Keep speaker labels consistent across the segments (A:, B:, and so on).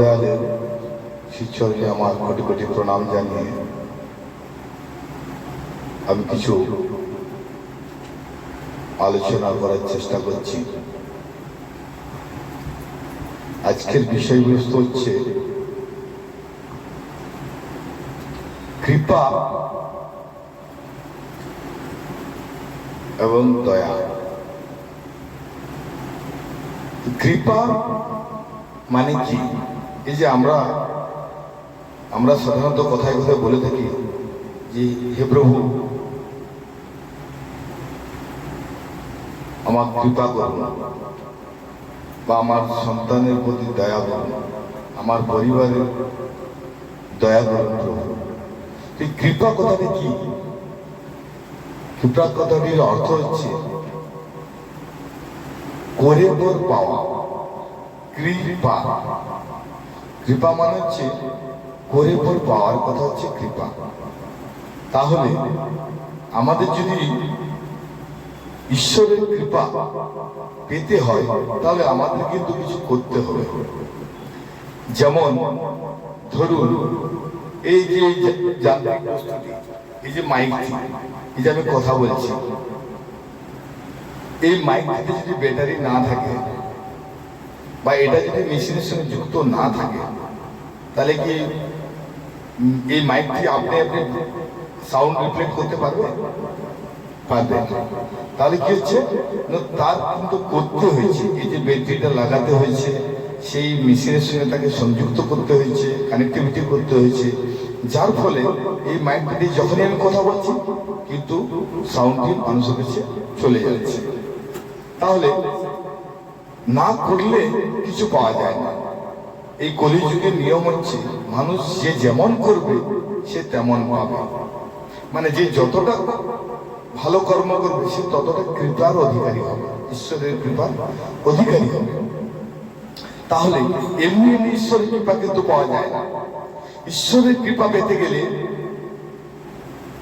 A: দয়ালের শিষ্যকে আমার কোটি কোটি প্রণাম জানিয়ে আমি কিছু আলোচনা করার চেষ্টা করছি। আজকের বিষয়বস্তু হচ্ছে, কৃপা এবং দয়া। কৃপা মানে কি? এই যে আমরা আমরা সাধারণত কথায় কথায় বলে থাকি যে, হে প্রভু, আমার কৃপা করুন, বা আমার সন্তানের প্রতি দয়া করুন, আমার পরিবারের দয়া করুন প্রভু। এই কৃপা কথাটা কি? কৃপা কথাটির অর্থ হচ্ছে, করে পাওয়া, কৃপা। কৃপা মানে হচ্ছে করে পর পাওয়ার কথা হচ্ছে কৃপা। তাহলে আমাদের যদি ঈশ্বরের কৃপা পেতে হয়, তাহলে আমাদের কিন্তু কিছু করতে হবে। যেমন ধরুন, এই যে এই যে মাইকটি এই যে আমি কথা বলছি, এই মাইকটিতে যদি ব্যাটারি না থাকে বা এটা যদি মেশিনের সঙ্গে যুক্ত না থাকে তাহলে কি এই মাইকটি আপনি আপনি সাউন্ড রিফ্লেক্ট করতে পারবে পারবে তাহলে কি হচ্ছে? তার কিন্তু করতে হয়েছে। এই যে ব্যাটারিটা লাগাতে হয়েছে, সেই মেশিনের সঙ্গে তাকে সংযুক্ত করতে হয়েছে কানেক্টিভিটি করতে হয়েছে। যার ফলে এই মাইকটি যখনই আমি কথা বলছি, কিন্তু সাউন্ডটি মানুষের কাছে চলে যাচ্ছে। তাহলে না করলে কিছু পাওয়া যায় না। এই কলিযুগের নিয়ম হচ্ছে, মানুষ যে যেমন করবে, সে তেমন পাবে। মানে যে যতটা ভালো কর্ম করবে, সে ততটা কৃপার অধিকারী হবে, ঈশ্বরের কৃপার অধিকারী হবে। তাহলে এমনি এমনি ঈশ্বরের কৃপা কিন্তু পাওয়া যায় না। ঈশ্বরের কৃপা পেতে গেলে,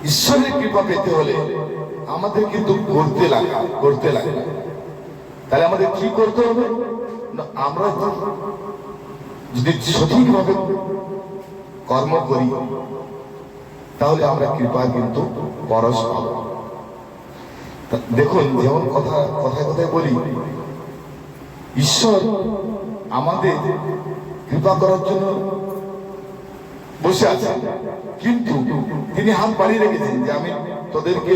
A: ঈশ্বরের কৃপা পেতে হলে আমাদের কিন্তু করতে লাগে করতে লাগে। তাহলে আমাদের কি করতে হবে? আমরা যদি সঠিকভাবে কর্ম করি, তাহলে আমরা কৃপা কিন্তু পরশ পাব। দেখুন, যেমন কথা, কথায় কথায় বলি, ঈশ্বর আমাদের কৃপা করার জন্য বসে আছেন। কিন্তু তিনি হাত বাড়িয়ে রেখেছেন যে আমি তোদেরকে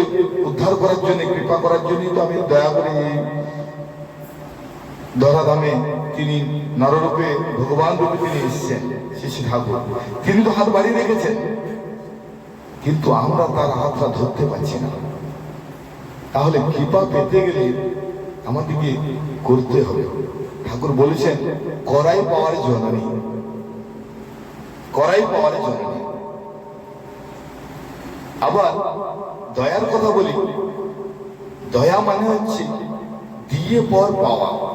A: উদ্ধার করার জন্য, কৃপা করার জন্যই তো আমি দয়া করে ধরাধামে তিনি নররূপে ভগবান রূপে তিনি এসেছেন, শিশু ঠাকুর। তিনি তো হাত বাড়িয়ে রেখেছেন। কিন্তু আমরা তার হাতটা ধরতে পারছি না। তাহলে কৃপা পেতে গেলে আমাদেরকে করতে হবে। ঠাকুর বলেছেন, করাই পাওয়ার জননী। করাই পাওয়ার জননী। আবার দয়ার কথা বলি। দয়া মানে হচ্ছে দিয়ে পর পাওয়া।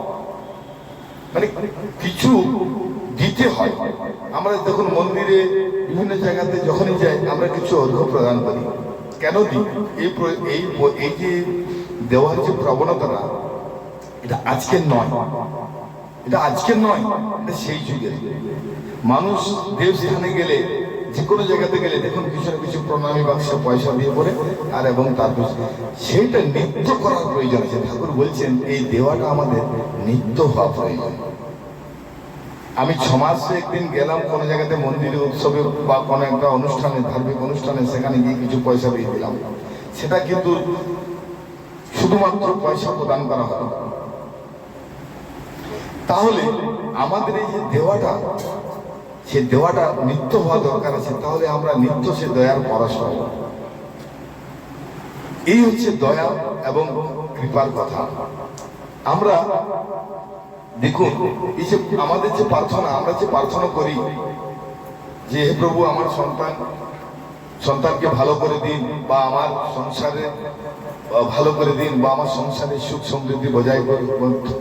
A: মানে কিছু দিতে হয়। আমরা যখন মন্দিরে বিভিন্ন জায়গাতে যখনই যাই, আমরা কিছু অর্ঘ্য প্রদান করি। কেন দিই? এই এই এই যে দেওয়ার যে প্রবণতাটা, এটা আজকের নয়। এটা আজকের নয়, এটা সেই যুগের। মানুষ দেবস্থানে গেলে যে কোনো জায়গাতে গেলে দেখুন কিছু না কিছু প্রণামী বাক্সে, পয়সা দিয়ে পড়ে আর এবং তারপর সেইটা নিত্য করার প্রয়োজন আছে। ঠাকুর বলছেন, এই দেওয়াটা আমাদের নিত্য হওয়া প্রয়োজন। আমি ছ মাসে একদিন গেলাম কোনো জায়গাতে মন্দিরে উৎসবে বা কোনো একটা অনুষ্ঠানে, ধার্মিক অনুষ্ঠানে, সেখানে গিয়ে কিছু পয়সা দিয়ে দিলাম। সেটা কিন্তু শুধুমাত্র পয়সা প্রদান করা হয় তাহলে আমাদের এই যে দেওয়াটা সে দেওয়াটা নিত্য হওয়া দরকার আছে, তাহলে আমরা নিত্য সে দয়ার পরশ পাবো এই হচ্ছে দয়া এবং কৃপার কথা। আমরা দেখুন, এই যে আমাদের যে প্রার্থনা, আমরা যে প্রার্থনা করি যে, হে প্রভু, আমার সন্তান সন্তানকে ভালো করে দিন, বা আমার সংসারে ভালো করে দিন, বা আমার সংসারে সুখ সমৃদ্ধি বজায়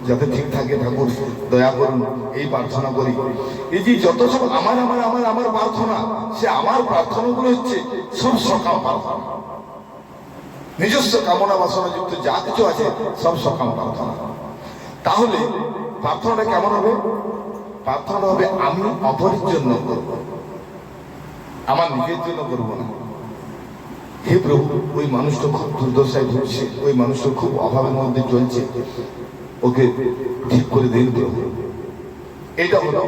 A: যাতে ঠিক থাকে ঠাকুর, দয়া করুন, এই প্রার্থনা করি। এই যে যত সব আমার আমার আমার আমার প্রার্থনা, সে আমার প্রার্থনাগুলো হচ্ছে সব সকাম প্রার্থনা। নিজস্ব কামনা বাসনা যুক্ত যা কিছু আছে, সব সকাম প্রার্থনা। তাহলে প্রার্থনাটা কেমন হবে? প্রার্থনা হবে আমি অপরের জন্য করব। আমার নিজের জন্য করব না। হে প্রভু, ওই মানুষটা খুব দুর্দশায় ভুগছে, ওই মানুষটা খুব অভাবের মধ্যে চলছে। ওকে ঠিক করে দিন প্রভু। এটা হলো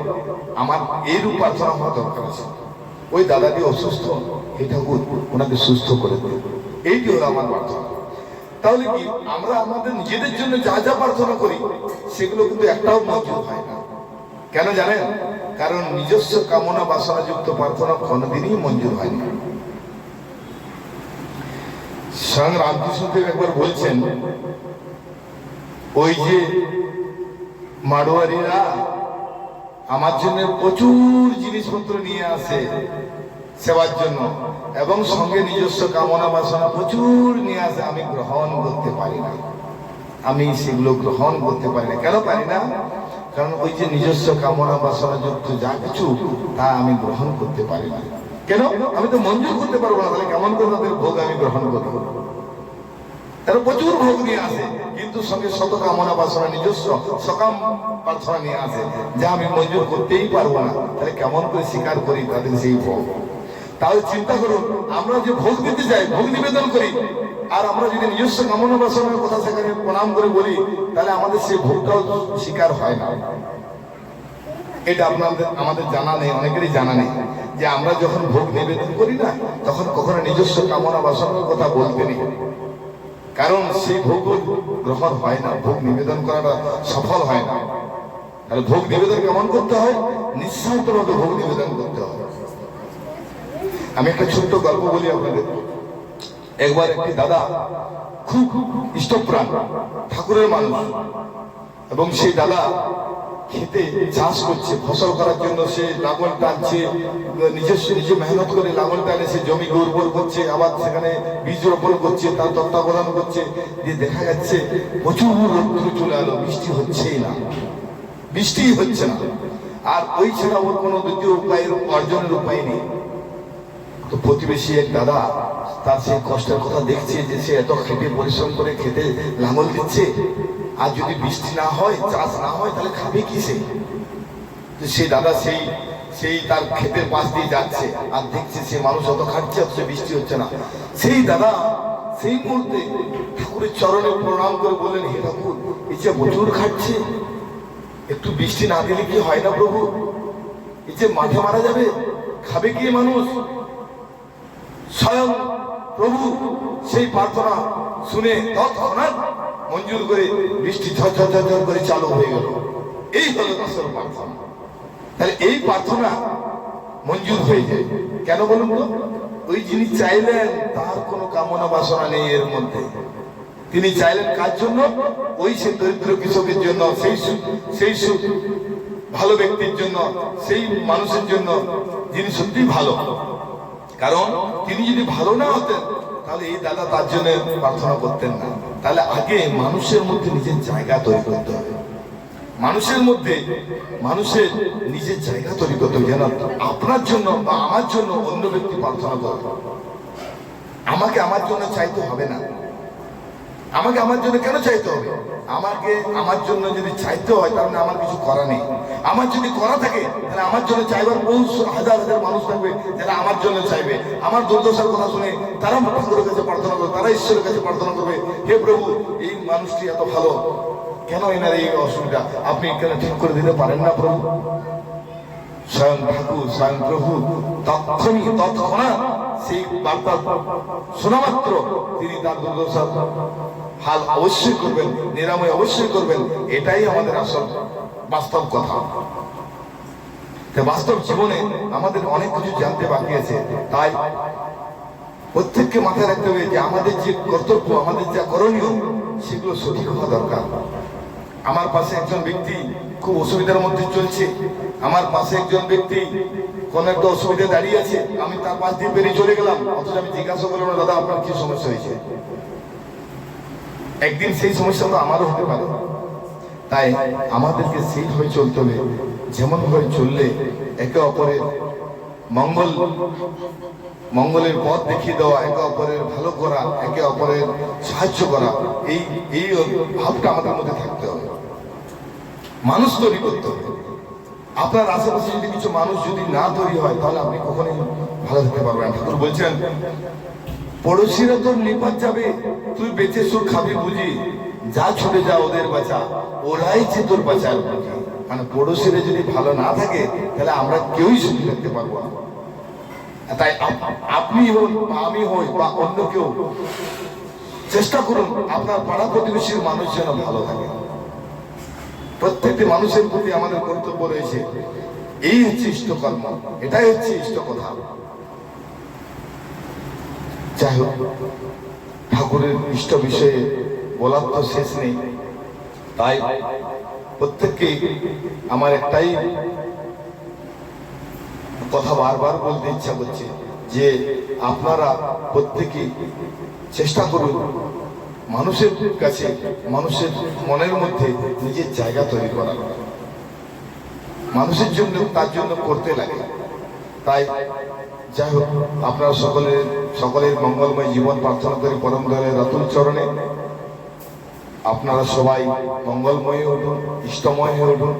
A: আমার এইরূপ প্রার্থনা হওয়া দরকার আছে। ওই দাদাটি অসুস্থ ঠাকুর ওনাকে সুস্থ করে দিন। এইটি হলো আমার প্রার্থনা। তাহলে কি আমরা আমাদের নিজেদের জন্য যা যা প্রার্থনা করি, সেগুলো কিন্তু একটাও মঞ্জুর হয় না। কেন জানেন? কারণ নিজস্ব কামনা বাসনাযুক্ত প্রার্থনা কোনোদিনই মঞ্জুর হয়নি। স্বয়ং রামকৃষ্ণদেব একবার বলছেন, ওই যে মাড়োয়ারিরা আমার জন্য প্রচুর জিনিসপত্র নিয়ে আসে সেবার জন্য এবং সঙ্গে নিজস্ব কামনা বাসনা প্রচুর নিয়ে আসে, আমি গ্রহণ করতে পারি না আমি সেগুলো গ্রহণ করতে পারি না কেন পারি না? কারণ ওই যে নিজস্ব কামনা বাসনা যুক্ত যা কিছু, তা আমি গ্রহণ করতে পারি না। কেন? আমি তো মঞ্জুর করতে পারব না, তাহলে কেমন করে তাদের ভোগ আমি গ্রহণ করব? প্রচুর ভোগ নিয়ে আসে, কিন্তু সঙ্গে শত কামনা বাসনা, নিজস্ব সকাম প্রার্থনা নিয়ে আসে, যা আমি মঞ্জুর করতেই পারব না, তাহলে কেমন করে স্বীকার করি তাদের সেই ভোগ? তাহলে চিন্তা করুন, আমরা যে ভোগ দিতে যাই ভোগ নিবেদন করি আর আমরা যদি নিজস্ব কামনা বাসনার কথা সেখানে প্রণাম করে বলি, তাহলে আমাদের সেই ভোগটাও শিকার হয় না। এটা আপনাদের, আমাদের জানা নেই, অনেকেরই জানা নেই। যে আমরা যখন ভোগ নিবেদন করি না, তখন কখনো নিজস্ব কামনা বাসনার কথা বলতে নেই। কারণ সেই ভোগ গ্রহণ হয় না, ভোগ নিবেদন করাটা সফল হয় না। তাহলে ভোগ নিবেদন কেমন করতে হয়? নিঃস্বার্থভাবে ভোগ নিবেদন করতে হয়। আমি একটা ছোট্ট গল্প বলি আপনাদের। একবার একটি দাদা খুব ইষ্টপ্রাণ, ঠাকুরের মানুষ। এবং সেই দাদা খেতে চাষ করছে, ফসল করার জন্য সে লাঙল টানছে, নিজস্ব, নিজে মেহনত করে লাঙল টানে, সে জমি উর্বর করছে, আবার সেখানে বীজ রোপণ করছে, তার তত্ত্বাবধান করছে। যে দেখা যাচ্ছে প্রচুর রৌদ্র চলে এলো, বৃষ্টি হচ্ছেই না। বৃষ্টি হচ্ছে না। আর ওই ছাড়া ওর কোনো দ্বিতীয় উপায়ের অর্জনের উপায় নেই। তো প্রতিবেশী এক দাদা তার সেই কষ্টের কথা দেখছে যে সে এত খেটে পরিশ্রম করে খেতে লাঙল দিচ্ছে। আর যদি বৃষ্টি না হয়, চাষ না হয়, তাহলে খাবে কি সে সেই দাদা সেই সেই তার ক্ষেতের পাশ দিয়ে যাচ্ছে। আর দেখছে সে মানুষ অত খাচ্ছে অথচ বৃষ্টি হচ্ছে না। সেই দাদা সেই মুহূর্তে ঠাকুরের চরণে প্রণাম করে বললেন, হে ঠাকুর, এই যে প্রচুর খাচ্ছে একটু বৃষ্টি না দিলে কি হয় না প্রভু? এই যে মাঠে মারা যাবে, খাবে কি মানুষ? স্বয়ং প্রভু সেই প্রার্থনা শুনে তৎক্ষণাৎ মঞ্জুর করে বৃষ্টি ঝরঝর ঝর ঝর ঝর করে চালু হয়ে গেল। এই হলো আসল প্রার্থনা। তাহলে এই প্রার্থনা মঞ্জুর হয়ে যায়। কেন বলুন তো? ওই যিনি চাইলেন, তার কোনো কামনা বাসনা নেই এর মধ্যে। তিনি চাইলেন কার জন্য? ওই সে দরিদ্র কৃষকের জন্য, সেই সেই ভালো ব্যক্তির জন্য, সেই মানুষের জন্য যিনি সত্যি ভালো। কারণ তিনি যদি ভালো না হতেন, তাহলে এই দাদা তার জন্য প্রার্থনা করতেন না। তাহলে আগে মানুষের মধ্যে নিজের জায়গা তৈরি করতে হবে। মানুষের মধ্যে মানুষের নিজের জায়গা তৈরি করতে হবে আপনার জন্য বা আমার জন্য অন্য ব্যক্তি প্রার্থনা করবে আমাকে আমার জন্য চাইতে হবে না। আমাকে আমার জন্য কেন চাইতে হবে? আমাকে আমার জন্য যদি চাইতে হয়, তাহলে আমার কিছু করা নেই। আমার যদি করা থাকে, তাহলে আমার জন্য চাইবার বহু হাজার হাজার মানুষ থাকবে, যারা আমার জন্য চাইবে। আমার দুর্দশার কথা শুনে তারা ঠাকুরের কাছে প্রার্থনা করবে, তারা ঈশ্বরের কাছে প্রার্থনা করবে, হে প্রভু, এই মানুষটি এত ভালো, কেন এনার এই অসুবিধা? আপনি কেন ঠিক করে দিতে পারেন না প্রভু? স্বয়ং ঠাকুর স্বয়ং প্রভু তৎক্ষণই তৎক্ষণাৎ সেই বার্তা শোনা মাত্র তিনি তার দুর্দশা হাল অবশ্যই করবেন, নিরাময় অবশ্যই করবেন, এটাই আমাদের আসল। বাস্তব কথা। বাস্তব জীবনে আমাদের অনেক কিছু জানতে বাকি আছে। তাই প্রত্যেককে মাথায় রাখতে হবে যে আমাদের যে কর্তব্য, আমাদের যা করণীয়, সেগুলো সঠিক হওয়া দরকার। আমার পাশে একজন ব্যক্তি খুব অসুবিধার মধ্যে চলছে। আমার পাশে একজন ব্যক্তি কোন একটা অসুবিধায় দাঁড়িয়ে আছে। আমি তার পাশ দিয়ে বেরিয়ে চলে গেলাম। অথচ আমি জিজ্ঞাসা করলাম দাদা, আপনার কি সমস্যা হয়েছে? একদিন সেই সমস্যা তো আমারও হতে পারে। তাই আমাদেরকে সেইভাবে চলতে হবে, যেমন ভাবে চললে একে অপরের মঙ্গল, মঙ্গলের পথ দেখিয়ে দেওয়া, একে অপরের ভালো করা, একে অপরের সাহায্য করা, এই এই ভাবটা আমাদের মধ্যে থাকতে হবে। মানুষ তৈরি করতে হবে। আপনার আশেপাশে যদি কিছু মানুষ যদি না তৈরি হয়, তাহলে আপনি কখনোই ভালো থাকতে পারবেন ঠাকুর বলছেন, পড়োশিরা তোর নিপাত যাবে, তুই বেঁচে সুখ খাবি বুঝি? যা ছুটে যা ওদের বাঁচা ওরাই যে তোর বাঁচার মানে পড়োশিরা যদি ভালো না থাকে, তাহলে আমরা কেউই সুখী থাকতে পারব না। তাই আপনি হন বা আমি হই, বা অন্য কেউ, চেষ্টা করুন, আপনার পাড়া প্রতিবেশীর মানুষ যেন ভালো থাকে। প্রত্যেকটি মানুষের প্রতি আমাদের কর্তব্য রয়েছে, এই হচ্ছে ইষ্টকর্ম, এটাই হচ্ছে ইষ্ট কথা যাই হোক, ঠাকুরের ইষ্ট বিষয়ে বলার তো শেষ নেই। তাই প্রত্যেককে আমার একটাই কথা বারবার বলতে ইচ্ছা করছে যে আপনারা প্রত্যেকে চেষ্টা করুন মানুষের কাছে, মানুষের মনের মধ্যে নিজের জায়গা তৈরি করা। মানুষের জন্য, তার জন্য করতে লাগে। তাই যাই হোক, আপনারা সকলের সকলের মঙ্গলময় জীবন প্রার্থনা করে পরম দলের রাতুল চরণে আপনারা সবাই মঙ্গলময় হয়ে উঠুন ইষ্টময় হয়ে উঠুন।